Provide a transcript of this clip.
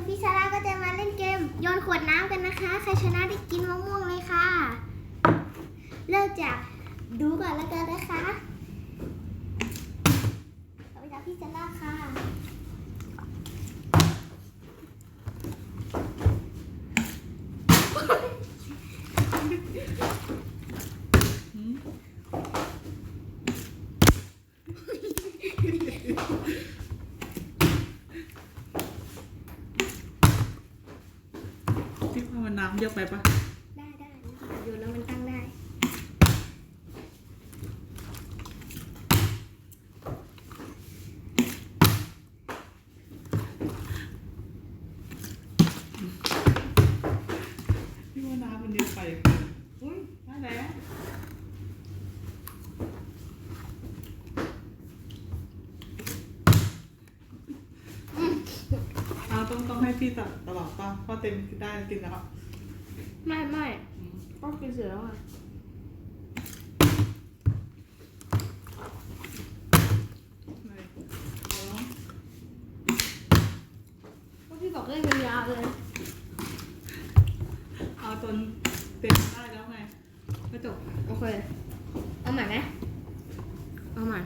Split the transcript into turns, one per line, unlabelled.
กับพี่ซาร่าก็จะมาเล่นเกม โยนขวดน้ำกันนะคะ ใครชนะได้กินมะม่วงเลยค่ะ เริ่มจากดูก่อนแล้วกันนะคะเอาไปจาพี่ซาร่าค่ะ
ที่ว่ามั นน้ำเยอะไปปะ
ได้ได้โยนแล้วมันตั้งได้
ที่ว่าน้ำมันเยอะไป อุ้ยได้แล้วเอาต้องต้องให้พี่ตัดตลอดป่ะเพราะเต็มได้กินแล้ว
ไม่ไม่ต้องกินเสร็จแล้วอะ
ไม่เอาแล้ว
ก็พี่บอกเล่นยาเลย
เอาจนเต็มได้แล้วไงก็จบ
โอเค เอาใหม่ไหมเอาใหม่